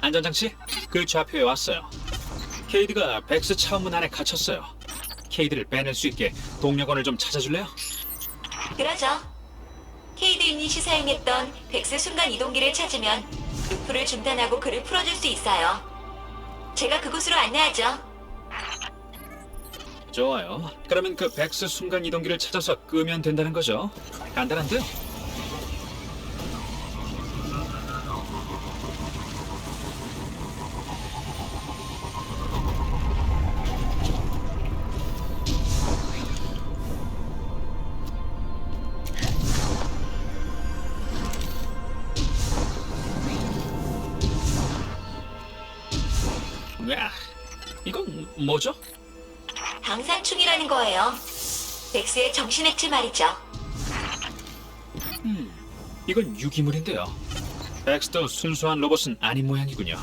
안전장치 그 좌표에 왔어요. 케이드가 백스 차원문 안에 갇혔어요. 케이드를 빼낼 수 있게 동력원을 좀 찾아줄래요? 그러죠. 케이드 유닛이 사용했던 백스 순간 이동기를 찾으면 루프를 중단하고 그를 풀어줄 수 있어요. 제가 그곳으로 안내하죠. 좋아요. 그러면 그 백스 순간 이동기를 찾아서 끄면 된다는 거죠? 간단한데요? 뭐죠? 방산충이라는 거예요. 백스의 정신 액체 말이죠. 음, 이건 유기물인데요. 엑스도 순수한 로봇은 아닌 모양이군요.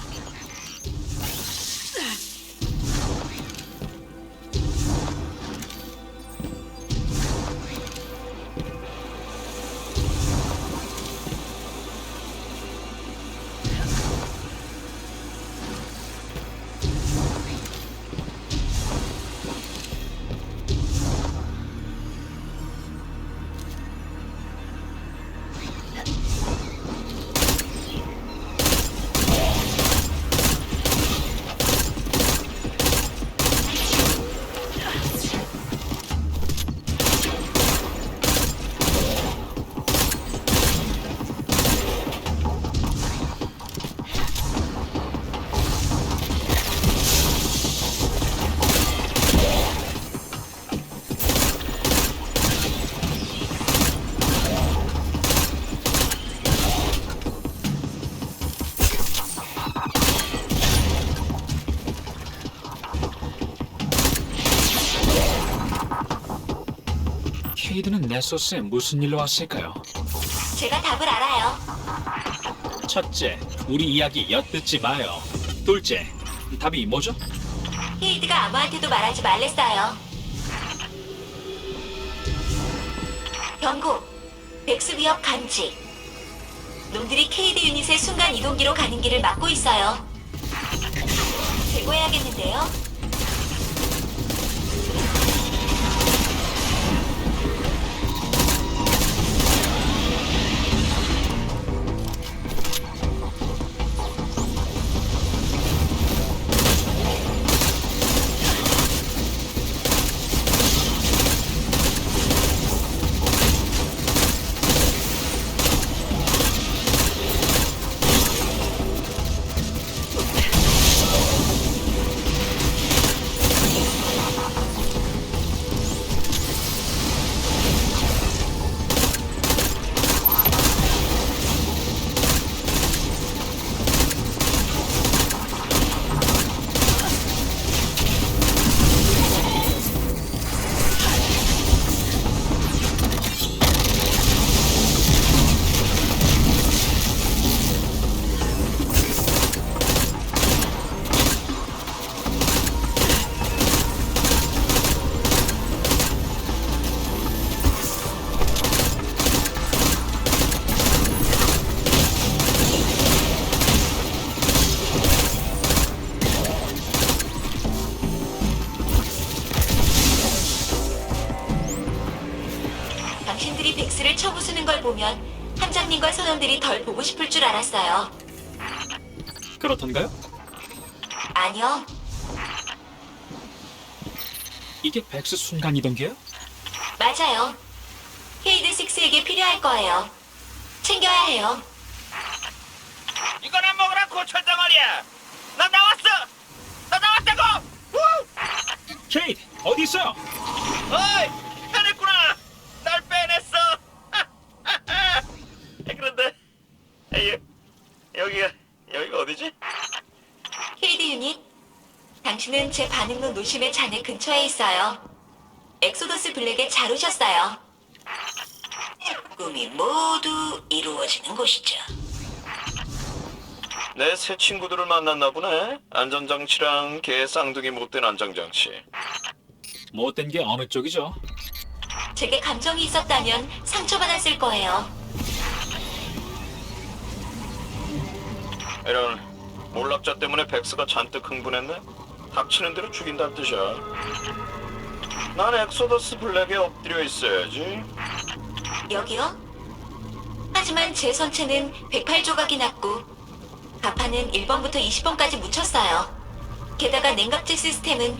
케이드는 네소스에 무슨 일로 왔을까요? 제가 답을 알아요. 첫째, 우리 이야기 엿듣지 마요. 둘째, 답이 뭐죠? 케이드가 아무한테도 말하지 말랬어요. 경고. 백스 위협 감지. 놈들이 케이드 유닛의 순간 이동기로 가는 길을 막고 있어요. 제거해야겠는데요. 백스를 쳐부수는 걸 보면 함장님과 선원들이 덜 보고 싶을 줄 알았어요. 그렇던가요? 아니요. 이게 백스 순간 이동기예요? 맞아요. 케이드 6에게 필요할 거예요. 챙겨야 해요. 이거나 먹으라고 철덩어리야. 나 나왔어. 나 나왔다고. 우! 케이드, 어디 있어요? 어이, 해냈구나. 날 빼냈어. 그런데 에이, 여기가 여기가 어디지? 케이드 유닛, 당신은 제 반응로 노심의 잔해 근처에 있어요. 엑소더스 블랙에 잘 오셨어요. 꿈이 모두 이루어지는 곳이죠. 내 새 친구들을 만났나 보네. 안전장치랑 개 쌍둥이 못된 안전장치. 못된 게 어느 쪽이죠? 제게 감정이 있었다면 상처받았을 거예요. 이런 몰락자 때문에 백스가 잔뜩 흥분했네. 닥치는 대로 죽인다는 뜻이야. 난 엑소더스 블랙에 엎드려 있어야지. 여기요? 하지만 제 선체는 108조각이 났고 가판은 1번부터 20번까지 묻혔어요. 게다가 냉각제 시스템은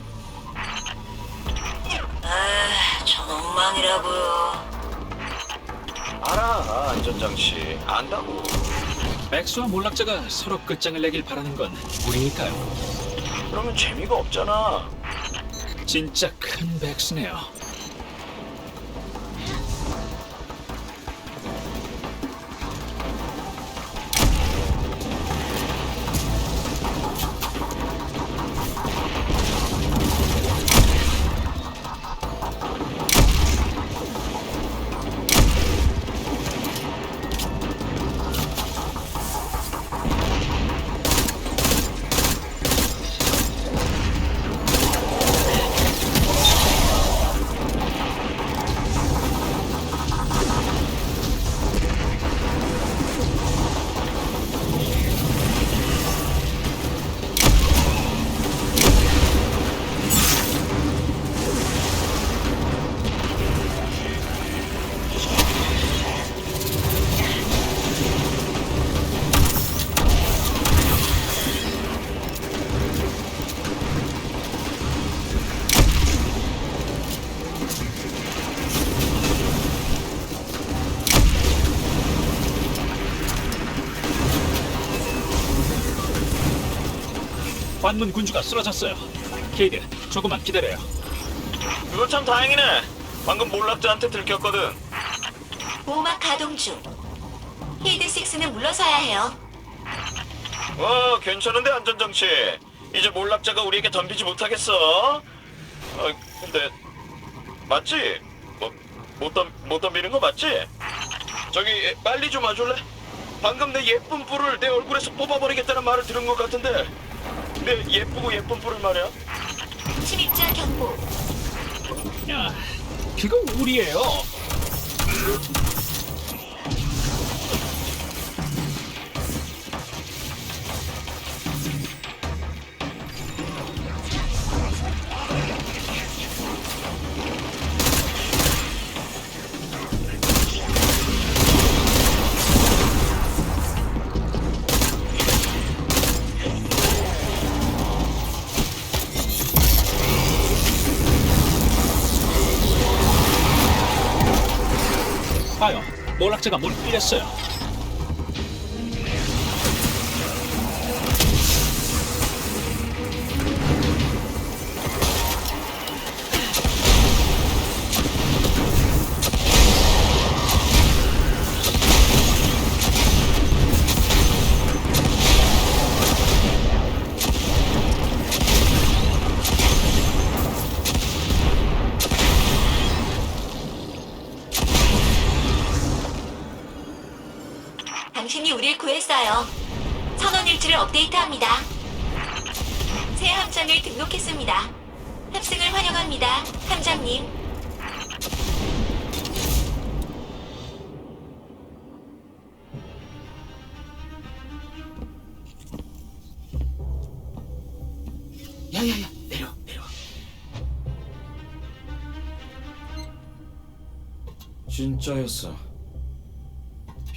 아, 전망이라고요. 알아, 안전장치. 안다고. 백스와 몰락자가 서로 끝장을 내길 바라는 건 우리니까요. 그러면 재미가 없잖아. 진짜 큰 백스네요. 관문 군주가 쓰러졌어요. 케이드, 조금만 기다려요. 그거 참 다행이네. 방금 몰락자한테 들켰거든. 보호막 가동 중. 헤이드 6는 물러서야 해요. 어, 괜찮은데 안전장치. 이제 몰락자가 우리에게 덤비지 못하겠어. 어, 근데 맞지? 뭐, 못, 덤, 못 덤비는 거 맞지? 저기 빨리 좀 와줄래? 방금 내 예쁜 뿔을 내 얼굴에서 뽑아버리겠다는 말을 들은 것 같은데 내 예쁘고 예쁜 뿔을 말이야. 침입자 경보. 야, 그거 우리예요. 몰락자가 문 뚫렸어요. 구했어요. 선원 일지를 업데이트합니다. 새 함장을 등록했습니다. 탑승을 환영합니다, 함장님. 야야야, 내려, 내려. 진짜였어.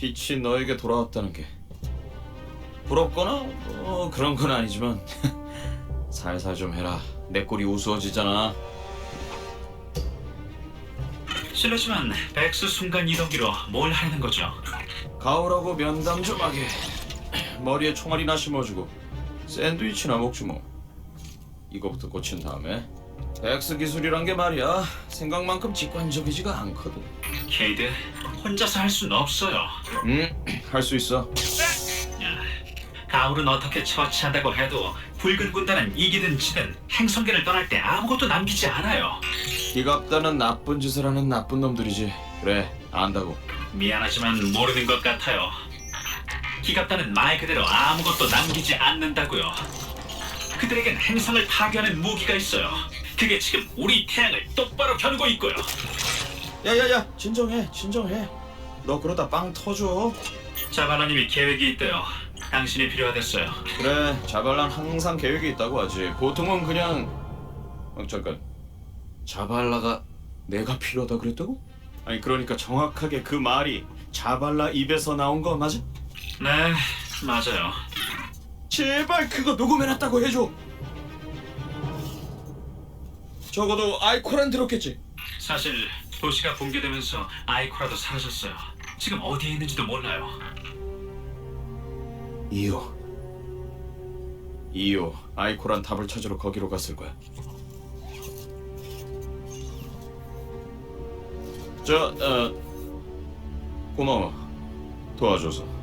빛이 너에게 돌아왔다는 게 부럽거나 뭐 그런 건 아니지만 살살 좀 해라. 내 꼴이 우스워지잖아. 실례지만 백스 순간 이동기로 뭘 하는 거죠? 가오라고 면담 좀 하게. 머리에 총알이나 심어주고 샌드위치나 먹지 뭐. 이거부터 고친 다음에 엑스 기술이란 게 말이야 생각만큼 직관적이지가 않거든. 케이드, 혼자서 할 수는 없어요. 응, 할 수 있어. 가울은 어떻게 처치한다고 해도 붉은 군단은 이기든 지든 행성계를 떠날 때 아무것도 남기지 않아요. 기갑다는 나쁜 짓을 하는 나쁜 놈들이지. 그래, 안다고. 미안하지만 모르는 것 같아요. 기갑단은 말 그대로 아무것도 남기지 않는다고요. 그들에겐 행성을 파괴하는 무기가 있어요. 그게 지금 우리 태양을 똑바로 겨누고 있고요. 야야야 진정해 진정해 너 그러다 빵 터져. 자바나님이 계획이 있대요. 당신이 필요하댔어요. 그래, 자발란 항상 계획이 있다고 하지. 보통은 그냥 어, 잠깐. 자발라가 내가 필요하다 그랬다고? 아니 그러니까 정확하게 그 말이 자발라 입에서 나온 거 맞아? 네, 맞아요. 제발 그거 녹음해놨다고 해줘. 적어도 아이코란 들었겠지. 사실 도시가 붕괴되면서 아이코라도 사라졌어요. 지금 어디에 있는지도 몰라요. 이오. 이오, 아이코란 답을 찾으러 거기로 갔을 거야. 저, 어, 고마워. 도와줘서.